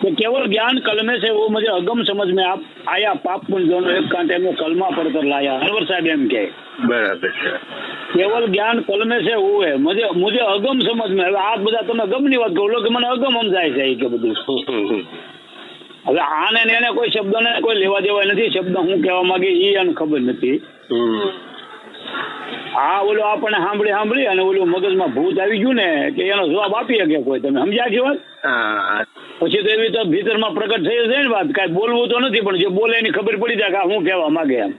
કે કેવળ જ્ઞાન કલમે છે वो मुझे अगम समझ में आप आया पाप पुण्य दोनों एक कांटे में कलमा पढ़कर लाया अनवर साहब एम के બરાબર છે કેવલ જ્ઞાન કલમે છે वो है मुझे मुझे अगम समझ में હવે આ બધા તમે ગમની વાત કહો કે મને અગમ સમજાય છે ઈ કે બધું હવે આને ને એને કોઈ શબ્દને કોઈ લેવા દેવા નથી શબ્દ હું કહેવા માંગે એ એને ખબર નથી આ ઓલો આપણને સાંભળી સાંભળી અને ઓલું મગજમાં ભૂત આવી ગયું ને કે એનો જવાબ આપી શકે કોઈ તમે સમજ્યા કે વાત હા પછી તો એવી તો ભીતરમાં પ્રગટ થઈ છે ને વાત કાંઈ બોલવું તો નથી પણ જે બોલે એની ખબર પડી જાય કે હું કહેવા માંગે એમ.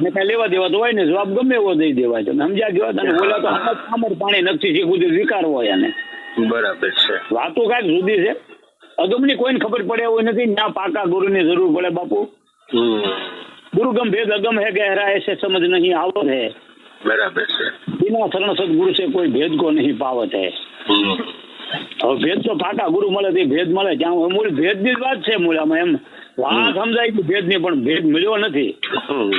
ને કાંઈ લેવા દેવા તો હોય ને જવાબ ગમે એવો દઈ દેવાય તમે સમજ્યા કેવા તને બોલ્યા તો સામર પાણી નથી શીખવું વિકાર હોય એને. બરાબર છે. વાતો કાંઈક જુદી છે. અગમની કોઈને ખબર પડે એવું નથી ના પાકા ગુરુ ની જરૂર પડે બાપુ. ગુરુગમ ભેદ અગમ હે ગહેરા એસે સમજ નહીં આવત હે. બરાબર છે. બિના શરણ સદગુરુ છે કોઈ ભેદ કો નહીં પાવત હે. હવે ભેદ તો પાકા ગુરુ મળે તે ભેદ મળે. જ્યાં મૂળ ભેદની જ વાત છે મૂળામાં એમ. વાત સમજાય કે ભેદની પણ ભેદ મળ્યો નથી.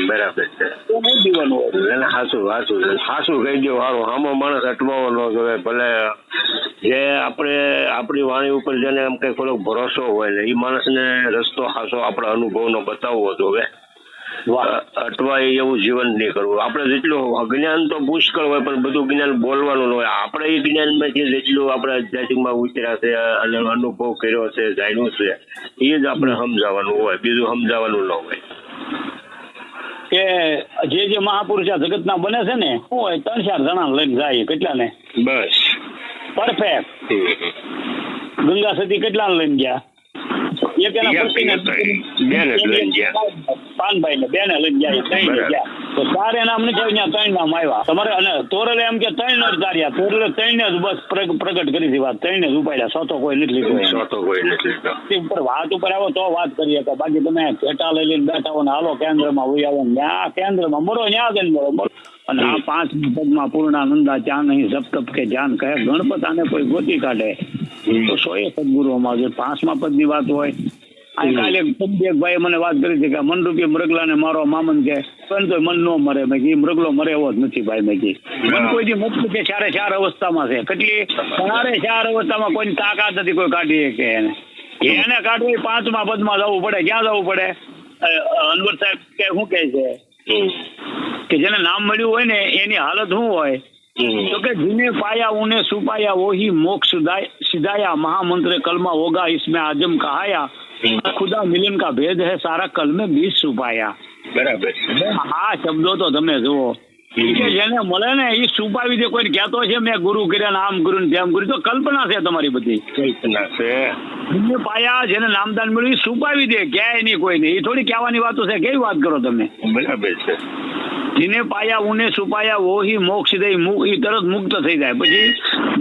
બરાબર છે. નહીં એને હાસું હાસું. હાસું કહી દો સારું હામો માણસ અટવાવો ન જોવે ભલે જે આપણે આપણી વાણી ઉપર જેને એમ કઈ થોડોક ભરોસો હોય ને એ માણસને રસ્તો હાસો આપણા અનુભવનો બતાવવો અ- અટવાય એવું જીવન નહીં કરવું. આપણે જેટલું જ્ઞાન તો પુષ્કળ હોય પણ બધું જ્ઞાન બોલવાનું ન હોય. આપણે એ જ્ઞાનમાંથી જેટલું આપણે આધ્યાત્મિકમાં ઉતર્યા છે અને અનુભવ કર્યો છે જાણ્યું છે એ જ આપણે સમજાવવાનું હોય. બીજું સમજાવવાનું ન હોય. કે જે જે મહાપુરુષ આ જગતના બને છે ને શું હોય? ત્રણ ચાર જણા લઈને જાય કેટલા ને બસ પરફેક્ટ ગંગા સતી કેટલા લઈને ગયા? ને ત્રણ. બેને લઈને ગયા. પાનભાઈ ને બેને લઈને ગયા ત્રણ ગયા. તો ચાર એના અમને ત્યાં ત્રણ નામ આવ્યા. તમારે અને તોરલે એમ કે ત્રણ જ ધાર્યા. તોરલે ત્રણ જ બસ પ્રગટ કરી હતી વાત. ત્રણ જ ઉપાડ્યા. સોતો કોઈ નથી લીધો સોતો કોઈ નથી લીધો. ઉપર વાત ઉપર આવો તો વાત કરીએ કે બાકી તમે ઘેટા લઈ લઈને બેઠા હો ને હાલો કેન્દ્રમાં હોય આવો ને ત્યાં કેન્દ્રમાં મરો ન્યા જઈને મરો મરો. અને આ પાંચ પદમાં પૂર્ણાનંદા ચા નહીં તપ કે જાન કહે. ગણપત આને કોઈ ગોતી કાઢે. તો સો એ સદગુરુઓમાં છે પાંચમા પદની વાત હોય કાલે ભાઈ મને વાત કરી હતી કે મન રૂપી મૃગલા ને મારો મામન કે મન નો મરે મેં કી મૃગલો મરે એવો જ નથી ભાઈ મેં કી મન કોઈ દી મુક્ત છે ચારે ચાર અવસ્થામાં છે. કેટલી? ચારે ચાર અવસ્થામાં કોઈ તાકાત નથી કોઈ કાઢી શકે એને. એને કાઢવી પાંચમા પદમાં જવું પડે ક્યાં જવું પડે? અનવર સાહેબ કે શું કે છે? કે જેને નામ મળ્યું હોય ને એની હાલત શું હોય? તો કે જીને પાયા ઉને સુપાયા ઓહી મોક્ષ सिधाया महामंत्र कलमा होगा इसमें आजम कहाया खुदा मिलन का भेद है सारा कल में बीज सुपाया બરાબર છે આ શબ્દો તો તમે જુઓ કે જેને મળે ને એ સુપાવી દે કોઈ કહેતો છે મેં ગુરુ કર્યા ને આમ કર્યું ને તેમ કર્યું તો કલ્પના છે તમારી બધી કલ્પના છે જેને પાયા જેને નામદાન મળ્યું એ સુપાવી દે ક્યાંય નહીં કોઈ નહીં એ થોડી કહેવાની વાતો છે કેવી વાત કરો તમે બરાબર છે जिन्हें पाया उन्हें छुपाया वो ही मोक्ष दे मु- ई तरत मुक्त થઈ જાય પછી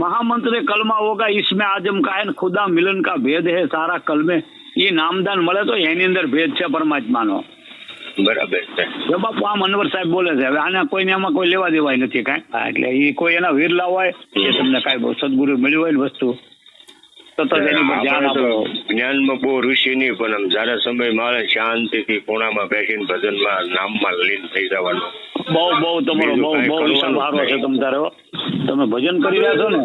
મહામંત્રે કલમા ઓગા ઈસમે આજમ કાયન ખુદા મિલન કા ભેદ હે સારા કલમે એ નામદાન મળે તો એની અંદર ભેદ છે પરમાત્માનો બરાબર છે જો બાપુ આમ અનવર સાહેબ બોલે છે હવે આના કોઈને આમાં કોઈ લેવા દેવાય નથી કાંઈ એટલે એ કોઈ એના વીરલા હોય કે તમને કાંઈ સદગુરુ મળ્યું હોય ને વસ્તુ જ્ઞાનમાં બહુ ઋષિ નહીં પણ આમ જયારે સમય મારે શાંતિથી કોણામાં બેસીને ભજનમાં નામમાં લીન થઈ જવાનું બહુ બહુ તમારો બહુ બહુ સારો છે તમ તારો તમે ભજન કરી રહ્યા છો ને?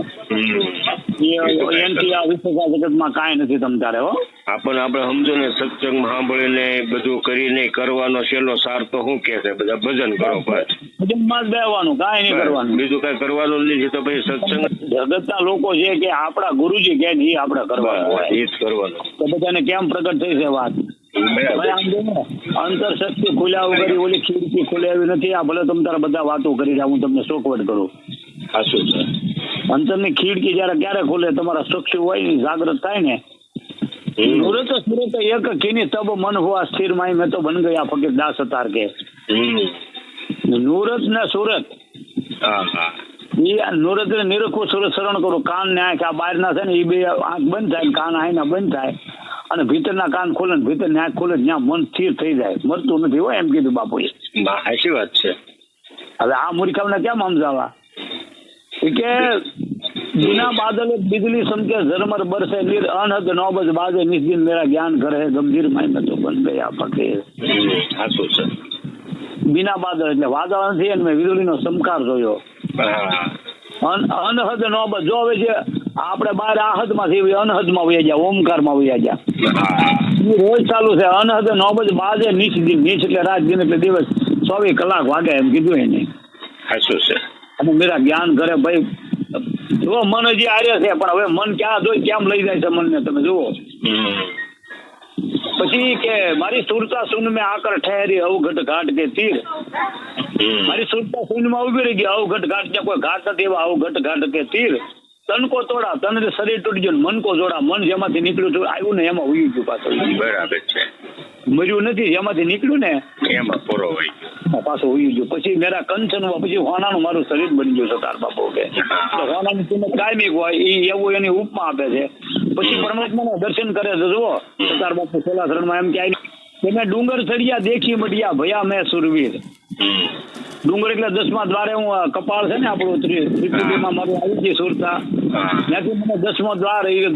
એનથી આ વિશ્વકા જગતમાં કાંઈ નથી તમ તારે હો. આપણને આપણે સમજો ને સત્સંગ સાંભળીને બધું કરીને કરવાનો છેલ્લો સાર તો શું કે છે? બધા ભજન કરો બસ. ભજનમાં જ બેવાનું કાંઈ નહીં કરવાનું. બીજું કઈ કરવાનું નથી તો પછી સત્સંગ જગતના લોકો છે કે આપણા ગુરુજી કે એ આપણે કરવાનું એ જ કરવાનું. તો બધાને કેમ પ્રગટ થઈ છે વાત? અંતર શક્તિ ખુલ્યા વગર ઓલી ખીડકી ખુલ્યા એવી નથી. આ ભલે તમે તારા બધા વાતો કરી રહ્યા હું તમને શોકવટ કરું. સાચું છે અંતરની ખીડકી જયારે ક્યારે ખોલે તમારા ચક્ષુ હોય જાગ્રત થાય ને સુરત સુરત એક કીની તબ મન હોવા સ્થિર માય મેં તો બન ગયા ફકીર દાસ અતાર કે નુરત ને સુરત નુરત ને નિરખું સુરત શરણ કરો કાન ને આંખ આ બહાર ના છે ને એ બે આંખ બંધ થાય કાન આઈ બંધ થાય અને ભીતરના કાન ખોલે ભીતર ને આંખ ખોલે ત્યાં મન સ્થિર થઈ જાય મરતું નથી હોય એમ કીધું બાપુએ સાચી વાત છે હવે આ મૂર્ખાઓને કેમ સમજાવવા કે बिना बादल बिजली समके झरमर बरसे निर अनहद नौबज बाजे निस्दिन मेरा ज्ञान करे गंभीर माय में तो बन गया फकीर હમ, સાચું છે बिना बादल એટલે વાદળ નથી અને મેં વીજળીનો ચમકાર જોયો હા અન- અનહદ નોબત જો હવે જે આપણે બહાર આહદમાંથી એવી અનહદમાં વયા ગયા ઓમકારમાં વયા ગયા હા ઈ રોજ ચાલુ છે અનહદ નોબત બાજે નીચ દિન નીચ એટલે રાત દિન એટલે દિવસ ચોવીસ કલાક વાગે એમ કીધું એને સાચું છે અને મેરા જ્ઞાન કરે ભાઈ જો મન હજી આર્ય છે પણ હવે મન ક્યાં જોઈ કેમ લઈ જાય છે મનને તમે જુઓ હમ. પછી કે મારી સુરતા સુન મેં આકર ઠહેરી અવઘટ ઘાટ કે તીર હમ. મારી સુરતા સુન માં ઉભી રહી ગઈ અવઘટ ઘાટ ત્યાં કોઈ ઘાટ નથી એવા અવઘટ ઘાટ કે તીર તનકો તોડા તન ને શરીર તૂટી ગયું ને મન કો જોડા મન જેમાંથી નીકળ્યું હતું આવ્યું ને એમાં ઉયું ગયું પાછું બરાબર છે મર્યું નથી જેમાંથી નીકળ્યું ને એમાં પૂરો હોય એમાં પાછું ઉયું ગયું. પછી મેરા કંચન પછી હોનાનું મારું શરીર બની ગયું છે તાર બાપુ કે. હોનાની કિંમત કાયમી હોય એ એવું એની ઉપમા આપે છે. પછી પરમાત્માના દર્શન કરે છે, જુઓ. તાર બાપુ છેલ્લા શરણમાં એમ કે મેં ડુંગર ચડિયા દેખી મડિયા ભયા મેં સુરવીર. ડુંગર એટલે દસમા દ્વારે હું કપાળ છે ને આપણું ત્રિ- ત્રિપુટીમાં મારું આવી ગઈ સુરતા. દસમો દ્વાર એ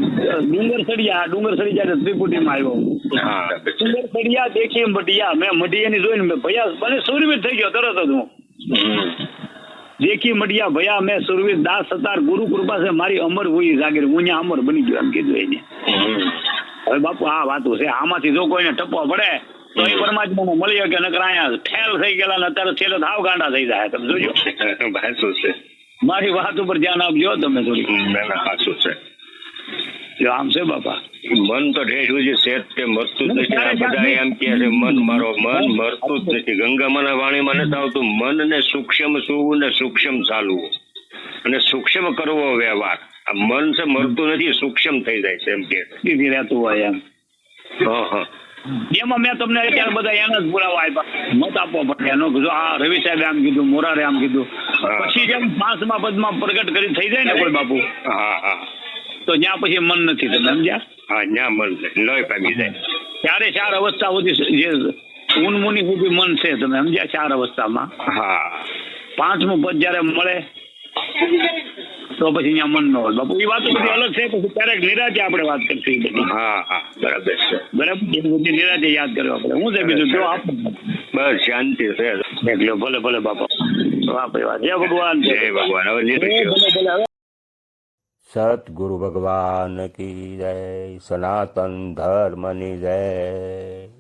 ડુંગર ચડિયા ડુંગર ચડી જાય એટલે ત્રિપુટીમાં આવ્યો હું. હા બરાબર છે ડુંગર ચડિયા દેખી મડિયા મેં મઢિયાની જોઈને મેં ભયા મને સુરવીર થઈ ગયો તરત જ હું હમ. દેખી મડિયા ભયા મેં સુરવીર દાસ સતાર ગુરુ કૃપા છે મારી અમર હુઈ જાગીર હું ત્યાં અમર બની ગયો એમ કીધું એને હમ. હવે બાપુ આ વાતું છે આમાંથી જો કોઈને ટપો પડે તો એ પરમાત્માને મળી કે નકર અહીંયા ફેલ થઈ ગયેલા ને અત્યારે છેલ્લે થાવ ગાંડા થઈ જાય તમે જોજો સાચું છે મારી વાત ઉપર ધ્યાન આપજો તમે થોડી. ના ના સાચું છે. જો આમ છે બાપા. મન તો ઢેઢું જે છે તે મરતું જ નથી. આ બધા એમ કે છે મન મારો મન મરતું જ નથી. ગંગામાના વાણીમાં નથી આવતું મનને સૂક્ષ્મ સુવું ને સૂક્ષ્મ ચાલવું. અને સૂક્ષ્મ કરવો વ્યવહાર. આ મન છે મરતું નથી સૂક્ષ્મ થઈ જાય છે એમ કે રહેતું હોય એમ. હા હા. એમાં મેં તમને અત્યારે બધા એના જ પુરાવા આપ્યા મત આપવા પડે એનો જો આ રવિ સાહેબે આમ કીધું મોરારે આમ કીધું. પછી જેમ પાંચમા પદમાં પ્રગટ કરી થઈ જાય ને કોઈ બાપુ હા હા. તો જ્યાં પછી મન નથી તમે સમજ્યા? હા જ્યાં મન લય પામી જાય. ત્યારે ચાર અવસ્થા સુધી જે ઉનમુની સુધી મન છે તમે સમજ્યા? ચાર અવસ્થામાં. હા. પાંચમું પદ જયારે મળે તો પછી અહીંયા મન નો બાપુ એ વાતો બધી અલગ છે પછી ક્યારેક નિરાજે આપણે વાત કરતી બધી. હા હા. બરાબર છે. બરાબર? બધી નિરાતે યાદ કરવા પડે હું છે બીજું? જો આપ. બસ શાંતિ છે. એટલે ભલે ભલે બાપા. भगवान जय भगवान सतगुरु भगवान की जय सनातन धर्म नि जय।